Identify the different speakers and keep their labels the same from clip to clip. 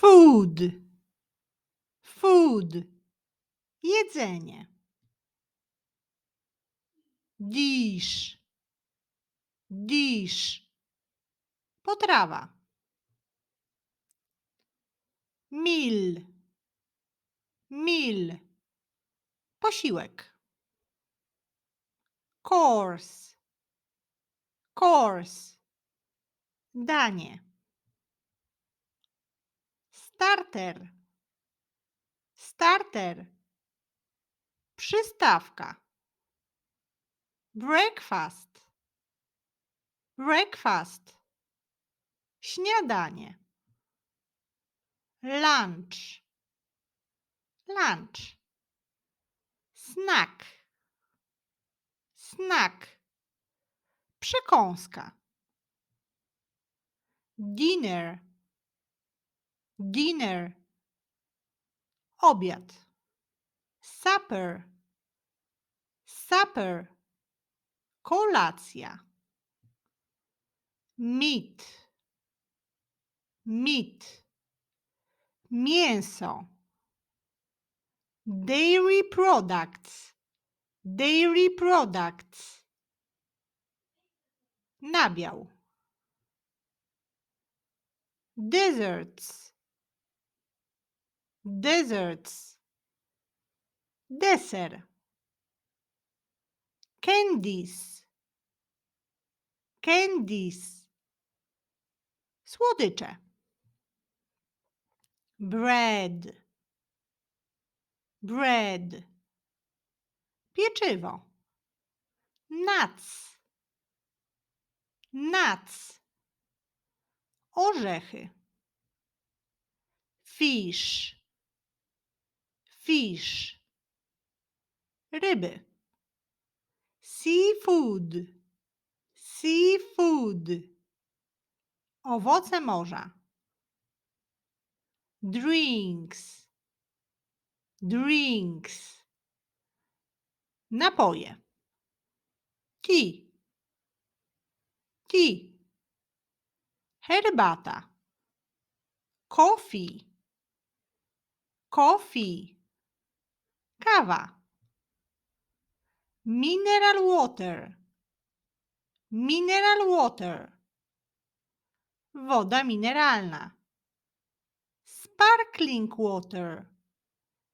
Speaker 1: Food. Food. Jedzenie. Dish. Dish. Potrawa. Meal. Meal. Posiłek. Course. Course. Danie. Starter. Starter. Przystawka. Breakfast. Breakfast. Śniadanie. Lunch. Lunch. Snack. Snack. Przekąska. Dinner. Dinner. Obiad. Supper. Supper. Kolacja. Meat. Meat. Mięso. Dairy products. Dairy products. Nabiał. Desserts. Desserts. Deser. Candies. Candies. Słodycze. Bread. Bread. Pieczywo. Nuts. Nuts. Orzechy. Fish. Fish. Ryby. Seafood. Seafood. Owoce morza. Drinks. Drinks. Napoje. Tea. Tea. Herbata. Coffee. Coffee. Kawa. Mineral water. Mineral water. Woda mineralna. Sparkling water.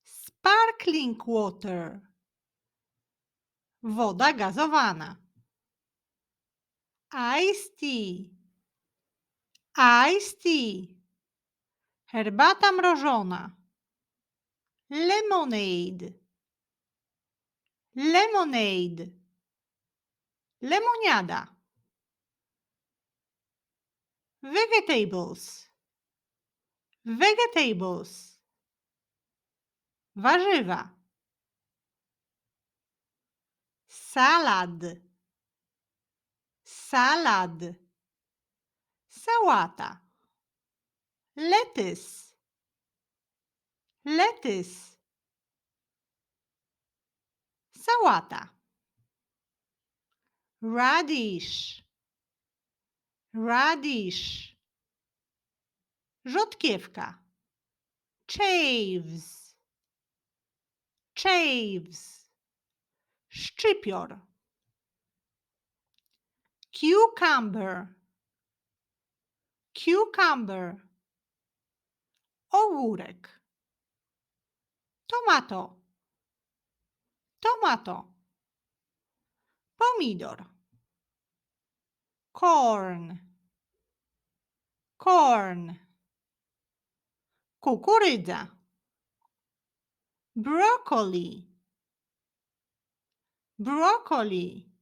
Speaker 1: Sparkling water. Woda gazowana. Iced tea. Iced tea. Herbata mrożona. Lemonade. Lemonade. Lemoniada. Vegetables. Vegetables. Warzywa. Salad. Salad. Sałata. Lettuce. Lettuce. Sałata. Radish. Radish. Rzodkiewka. Chives. Chives. Szczypior. Cucumber. Cucumber. Ogórek. Tomato. Tomato. Pomidor. Corn. Corn. Kukurydza. Broccoli. Broccoli.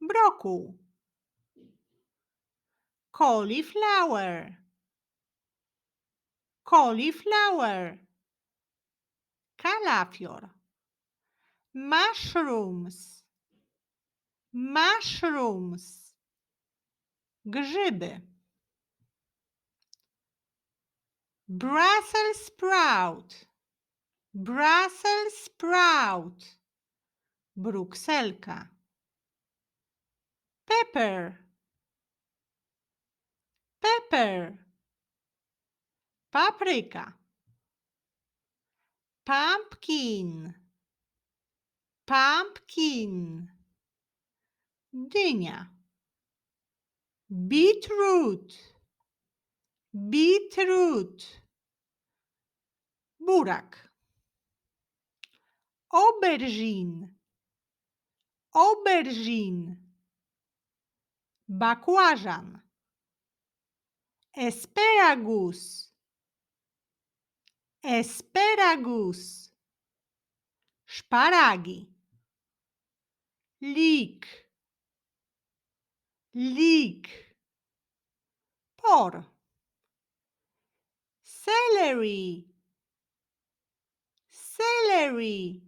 Speaker 1: Brokuł. Cauliflower. Cauliflower. Kalafior. Mushrooms. Mushrooms. Grzyby. Brussels sprout. Brussels sprout. Brukselka. Pepper. Pepper. Papryka. Pumpkin. Pumpkin. Dynia. Beetroot. Beetroot. Burak. Aubergine. Aubergine. Bakłażan. Asparagus. Asparagus. Szparagi. leak. Leak. Por, celery. Celery.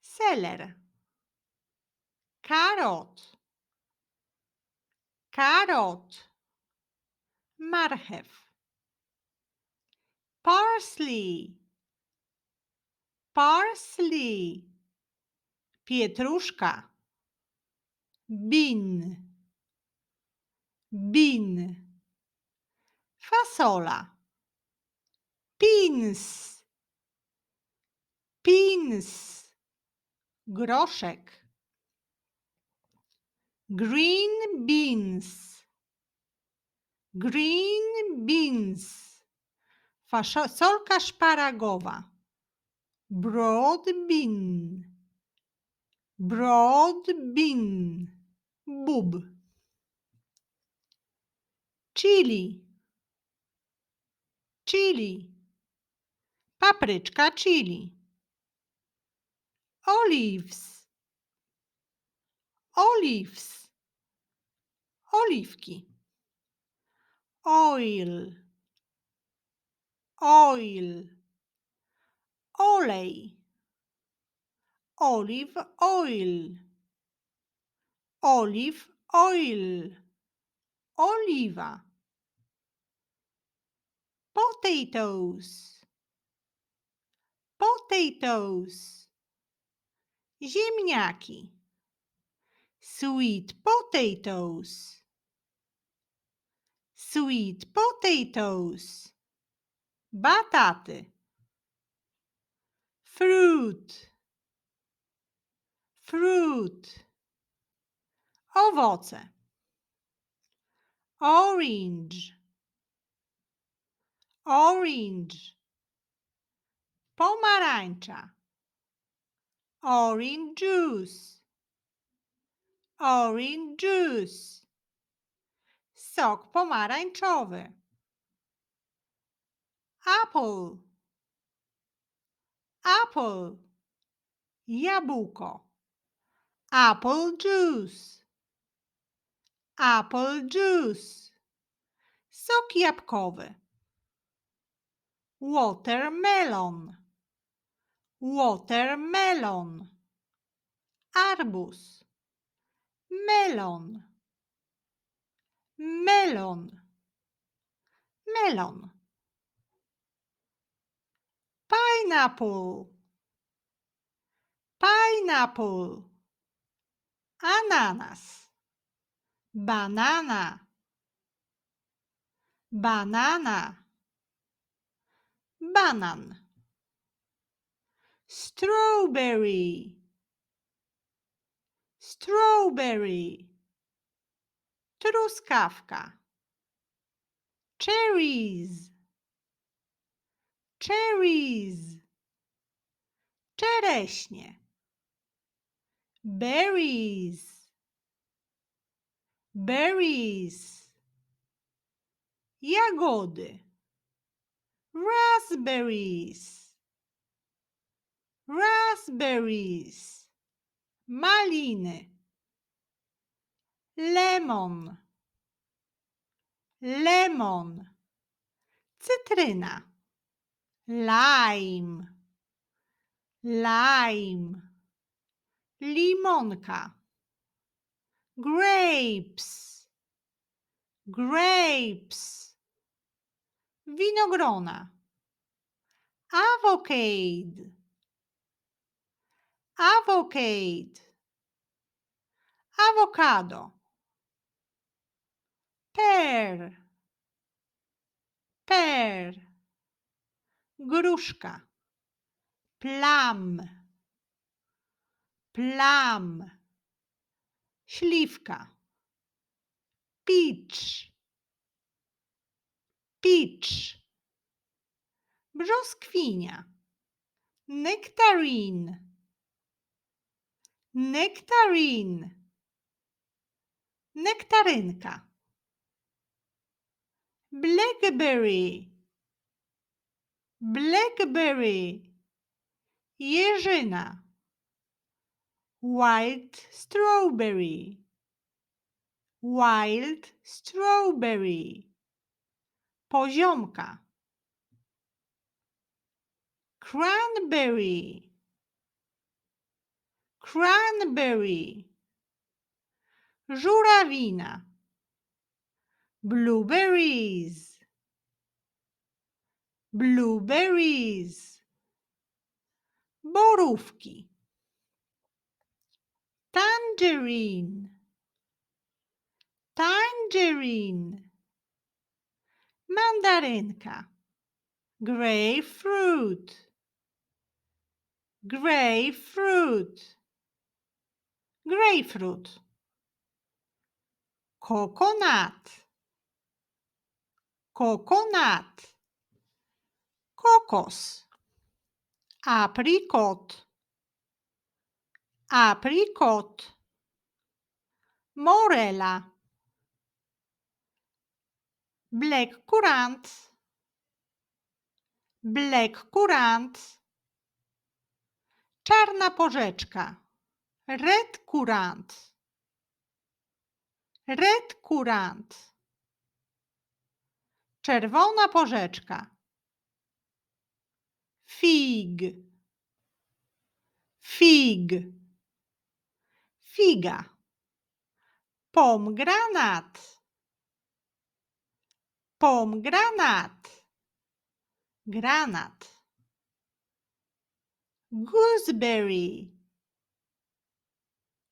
Speaker 1: Seller carrot. Carrot. Marhev. Parsley. Parsley. Pietruszka. Bin. Bin. Fasola. Pins. Pins. Groszek. Green beans. Green beans. Fasolka szparagowa. Broad bean. Broad bean. Bub. Chili. Chili. Papryczka chili. Olives. Olives. Oliwki. Oil. Oil. Olej. Olive oil. Olive oil. Oliwa. Potatoes. Potatoes. Ziemniaki. Sweet potatoes. Sweet potatoes. Bataty. Fruit. Fruit. Owoce. Orange. Orange. Pomarańcza. Orange juice. Orange juice. Sok pomarańczowy. Apple. Apple. Jabłko. Apple juice. Apple juice. Sok jabłkowy. Watermelon. Watermelon. Arbuz. Melon. Melon. Melon. Pineapple. Pineapple. Ananas. Banana. Banana. Banan. Strawberry. Strawberry. Truskawka. Cherries. Cherries. Czereśnie. Berries. Berries. Jagody. Raspberries. Raspberries. Maliny. Lemon. Lemon. Cytryna. Lime. Lime. Limonka. Grapes. Grapes. Winogrona. Avocado. Avocado. avocado Pear. pear, gruszka, plum, plum, śliwka, peach, peach, brzoskwinia, nektarine, nektarine, nektarynka, blackberry, blackberry, jeżyna, wild strawberry, wild strawberry, poziomka, cranberry, cranberry, żurawina, blueberries, blueberries, borówki, tangerine, tangerine, mandarynka, grapefruit, grapefruit, grapefruit, coconut, coconut, kokos, apricot. Aprikot, morela, black currant, black currant, czarna porzeczka, red currant, red currant, czerwona porzeczka, fig, fig, figa, pomgranat, pomgranat, granat, gooseberry,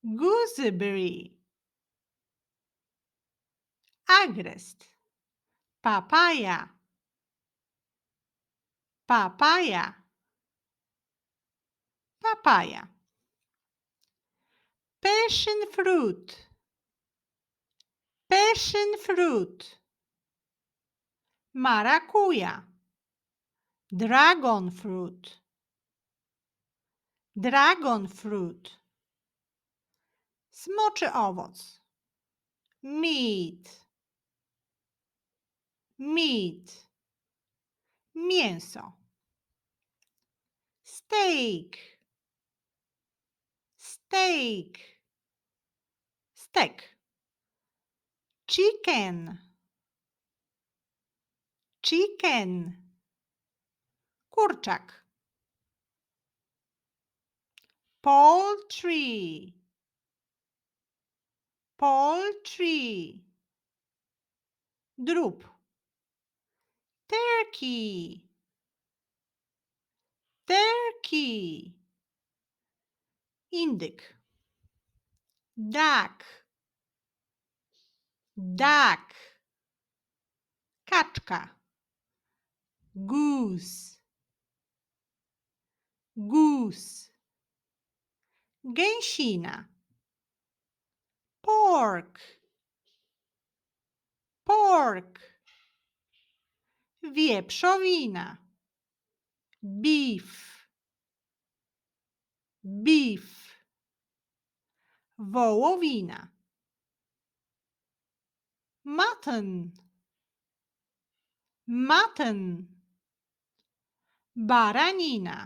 Speaker 1: gooseberry, agrest, papaya, papaya, papaya, passion fruit, passion fruit, marakuja, dragon fruit, dragon fruit, smoczy owoc, meat, meat, mięso, steak, steak, stek, chicken, chicken, kurczak, poultry, poultry, drób, turkey, turkey, indyk, duck, duck, kaczka, goose, goose, gęsina, pork, pork, wieprzowina, beef, beef, wołowina, mutton, mutton, baranina,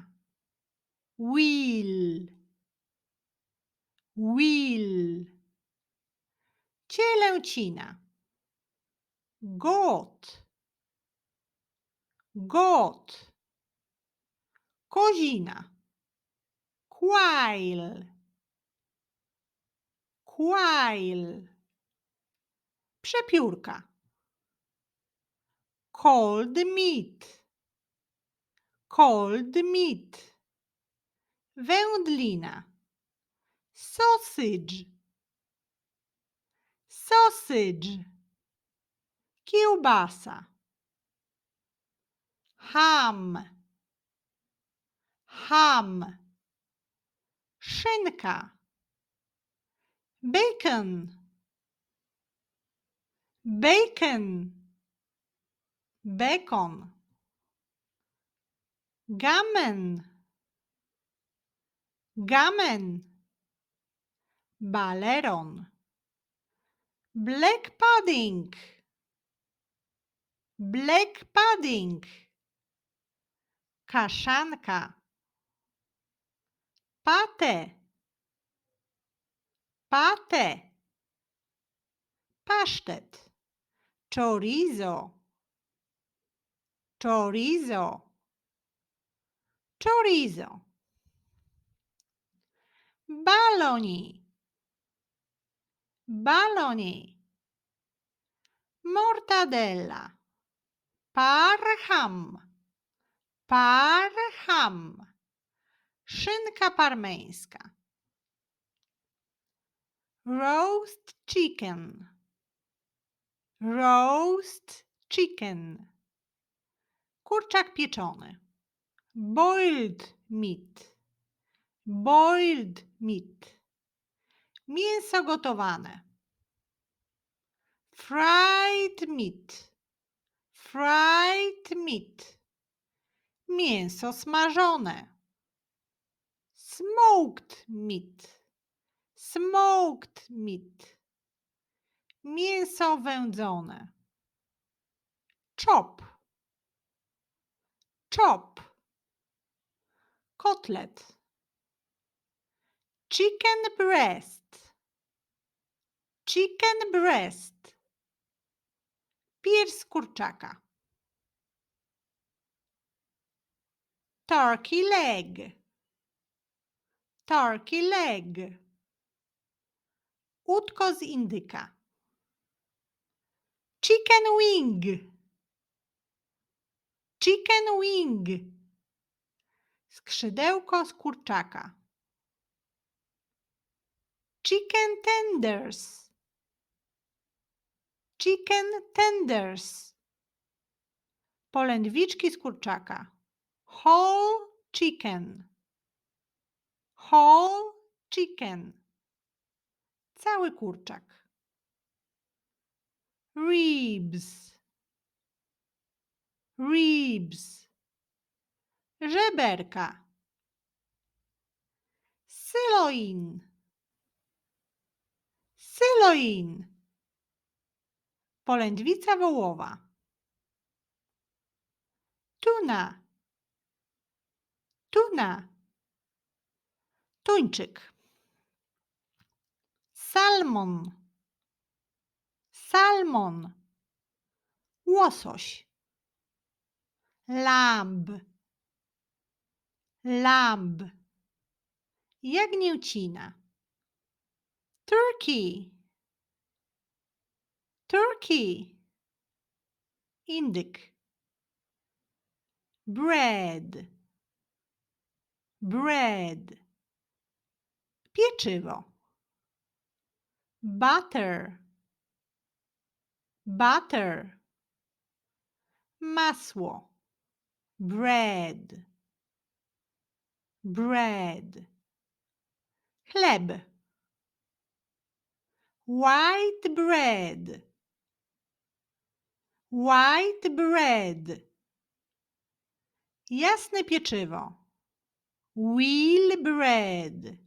Speaker 1: wheel, wheel, cielęcina, goat, goat, kozina, quail, quail, przepiórka, cold meat, cold meat, wędlina, sausage, sausage, kiełbasa, ham, ham, szynka, bacon, bacon, bacon. Gamen, gamen, baleron, black pudding, black pudding, kaszanka, patę, patę, pasztet, chorizo, chorizo, chorizo, baloni, baloni, mortadella, parham, parham, szynka parmeńska, roast chicken, roast chicken, kurczak pieczony, boiled meat, boiled meat, mięso gotowane, fried meat, fried meat, mięso smażone, smoked meat, smoked meat, mięso wędzone, chop, chop, kotlet, chicken breast, chicken breast, pierś kurczaka, turkey leg, turkey leg, udko z indyka, chicken wing, chicken wing, skrzydełko z kurczaka, chicken tenders, chicken tenders, polędwiczki z kurczaka, whole chicken, whole chicken, cały kurczak, ribs, ribs, żeberka, sirloin, sirloin, polędwica wołowa, tuna, tuna, tuńczyk, salmon, salmon, łosoś, lamb, lamb, jagnięcina, turkey, turkey, indyk, bread, bread, pieczywo, butter, butter, masło, bread, bread, chleb, white bread, white bread, jasne pieczywo, wheat bread,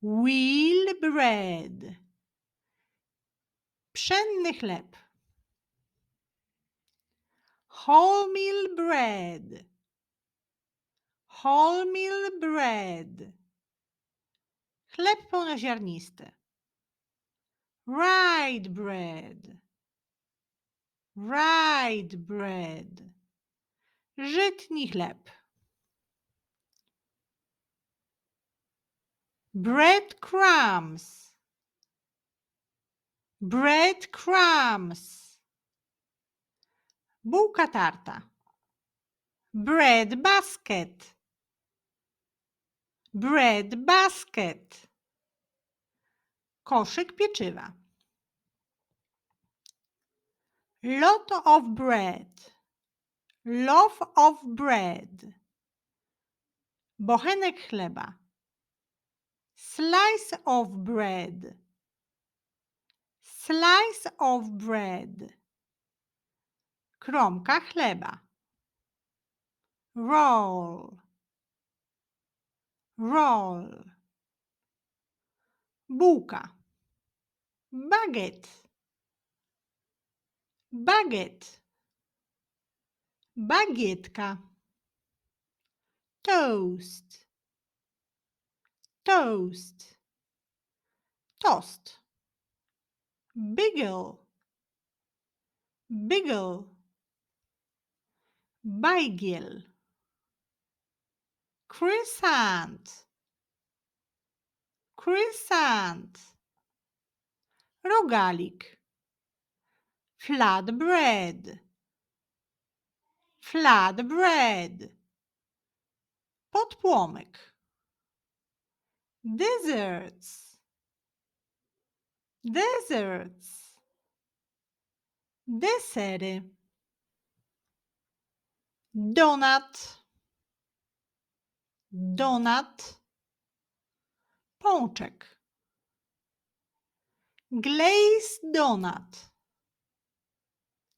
Speaker 1: wheat bread, pszenny chleb, wholemeal bread, wholemeal bread, chleb pełnoziarnisty, rye bread, rye bread, żytni chleb. breadcrumbs, breadcrumbs, bułka tarta, bread basket, bread basket, koszyk pieczywa, lot of bread, Loaf of bread. Bochenek chleba. Slice of bread. Slice of bread. Kromka chleba. Roll. Roll. Bułka. Baguette. Baguette. Bagietka. Toast. Toast. Tost. Bigel. Bigel. Bigel. crescent crescent rogalik flatbread flatbread podpłomek desserts. Desserts. Desery. Donut. Donut. Pączek. Glazed donut.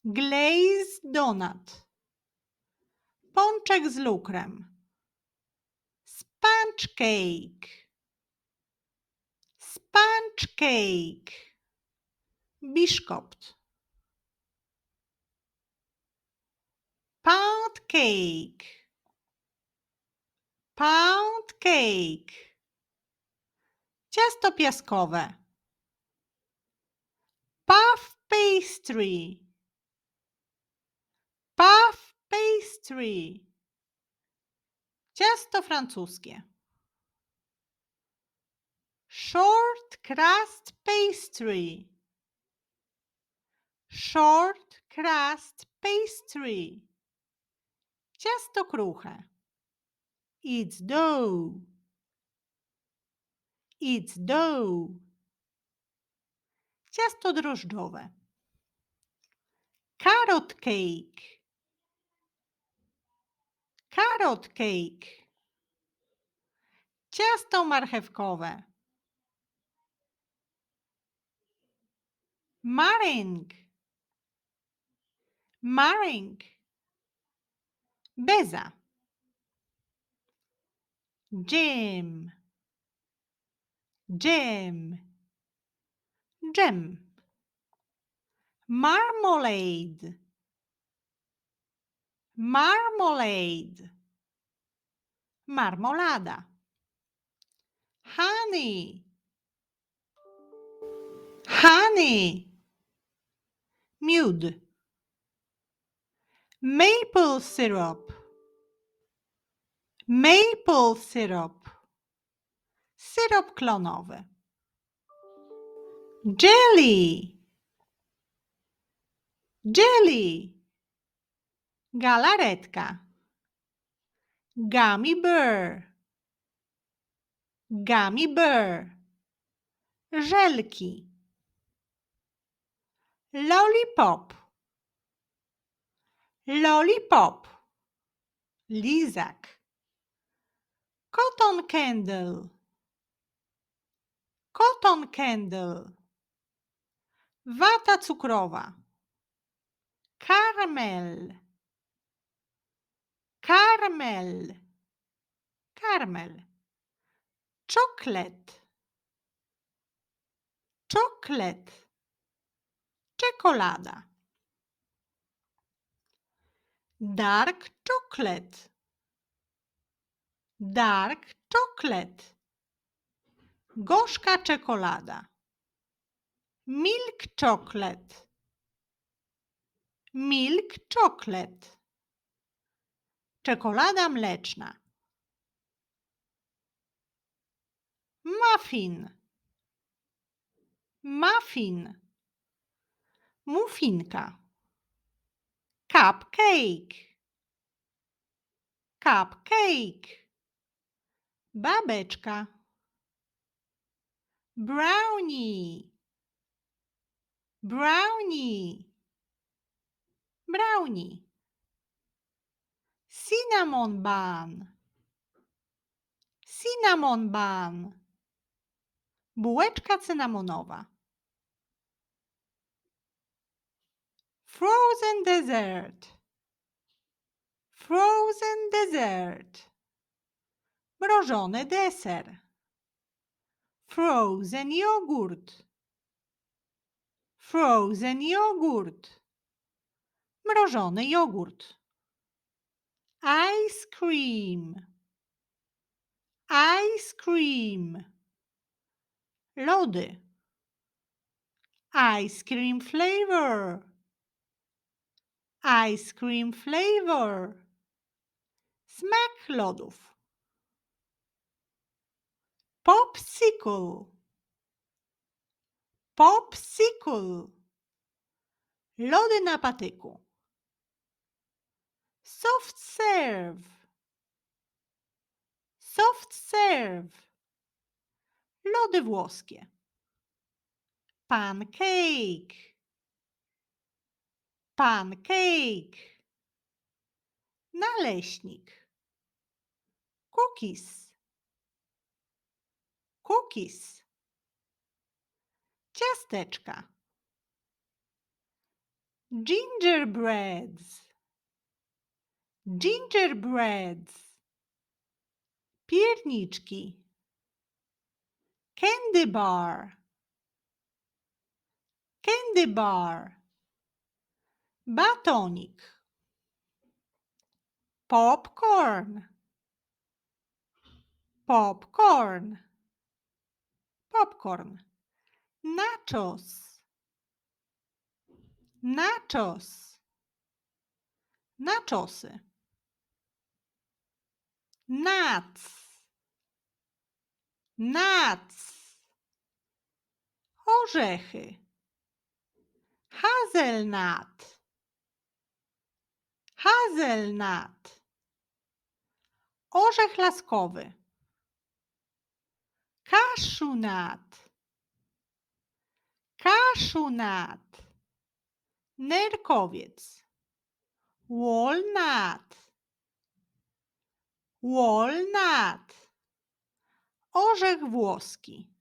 Speaker 1: Glazed donut. Pączek z lukrem. Sponge cake. Sponge cake. Biszkopt. Pound cake. Pound cake. Ciasto piaskowe. Puff pastry. Puff pastry. Ciasto francuskie. Short crust pastry. Short crust pastry. Ciasto kruche. It's dough. It's dough. Ciasto drożdżowe. Carrot cake. Carrot cake. Ciasto marchewkowe. Maring. Maring. Beza. Jim. Jim. gym marmalade marmalade marmolada honey honey Miód. Maple syrup. Maple syrup. Syrop klonowy. Jelly. Jelly. Galaretka. Gummy bear. Gummy bear. Żelki. Lollipop. Lollipop. Lizak. Cotton candle. Cotton candle. Wata cukrowa. Karmel. Karmel. Karmel. Czoklet. Czoklet. Czekolada. Dark chocolate. Dark chocolate. Gorzka czekolada. Milk chocolate. Milk chocolate. Czekolada mleczna. Muffin. Muffin. Mufinka. Cupcake. Cupcake. Babeczka. Brownie. Brownie. Brownie. Cinnamon bun. Cinnamon bun. Bułeczka cynamonowa. Frozen dessert. Frozen dessert. Mrożony deser. Frozen jogurt. Frozen jogurt. Mrożony jogurt. Ice cream. Ice cream. Lody. Ice cream flavor. Ice cream flavor. Smak lodów. Popsicle. Popsicle. Lody na patyku. Soft serve. Soft serve. Lody włoskie. Pancake. Pancake. Naleśnik. Cookies. Cookies. Ciasteczka. Gingerbreads. Gingerbreads. Pierniczki. Candy bar. Candy bar. Batonik. Popcorn. Popcorn. Popcorn. Nachos. Nachos. Nachosy. Nuts. Nuts. Orzechy. Hazelnut. Hazelnut. Orzech laskowy. Cashew nut. Nerkowiec. Walnut. Walnut. Orzech włoski.